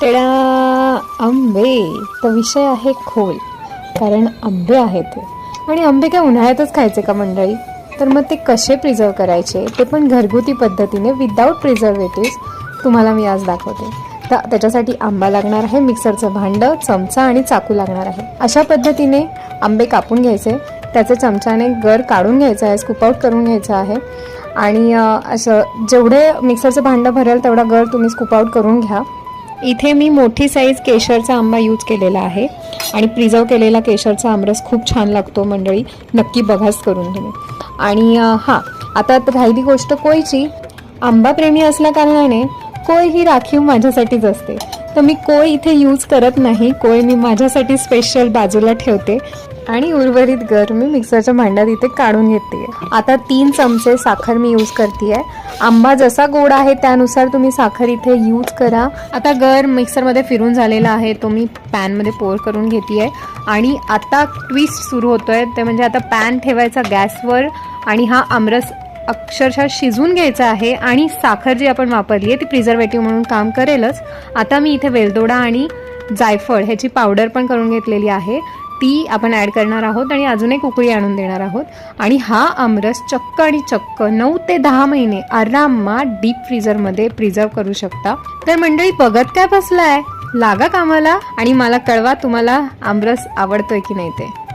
टेडा आंबे तर विषय आहे खोल. कारण आंबे आहेत. ते आणि आंबे काय उन्हाळ्यातच खायचे का मंडळी? तर मग ते कसे प्रिझर्व करायचे? ते पण घरगुती पद्धतीने विदाऊट प्रिझर्वेटिव्ह तुम्हाला मी आज दाखवते. तर त्याच्यासाठी आंबा लागणार आहे मिक्सरचं भांडं चमचा आणि चाकू लागणार आहे. अशा पद्धतीने आंबे कापून घ्यायचे. त्याचं चमच्याने गर काढून घ्यायचं आहे स्कूप आउट करून घ्यायचं आहे. आणि असं जेवढे मिक्सरचं भांडं भरेल तेवढा गर तुम्ही स्कूप आउट करून घ्या. इथे मी मोठी साईज केशरचा आंबा यूज केलेला आहे. आणि प्रिझर्व केलेला केशरचा आमरस खूप छान लागतो मंडळी. नक्की बघाच करून तुम्ही आणि हां आता राहिली गोष्ट कोयची. आंबा प्रेमी असल्या कारणाने कोय ही राखीव माझ्यासाठीच असते. तर मी कोय इथे यूज करत नाही. कोय मी माझ्यासाठी स्पेशल बाजूला ठेवते. आणि उर्वरित गर मी मिक्सरच्या भांड्यात इथे काढून घेते. आता तीन चमचे साखर मी यूज करते आहे आंबा जसा गोड आहे त्यानुसार तुम्ही साखर इथे यूज करा. आता गर मिक्सरमध्ये फिरून झालेला आहे तो मी पॅनमध्ये पोर करून घेते आहे आणि आता ट्विस्ट सुरू होतो आहे ते म्हणजे आता पॅन ठेवायचा गॅसवर आणि हा आमरस अक्षरशः शिजून घ्यायचा आहे आणि साखर जी आपण वापरली आहे ती प्रिझर्वेटिव्ह म्हणून काम करेलच. आता मी इथे वेलदोडा आणि जायफळ ह्याची पावडर पण करून घेतलेली आहे. ती आपण ॲड करणार आहोत आणि अजून एक उकळी आणून देणार आहोत. आणि हा आमरस चक्क आणि चक्क नऊ ते दहा महिने आरामात डीप फ्रीझरमध्ये प्रिझर्व करू शकता. तर मंडळी बघत काय बसलाय? लागा कामाला आणि मला कळवा तुम्हाला आमरस आवडतोय की नाही ते.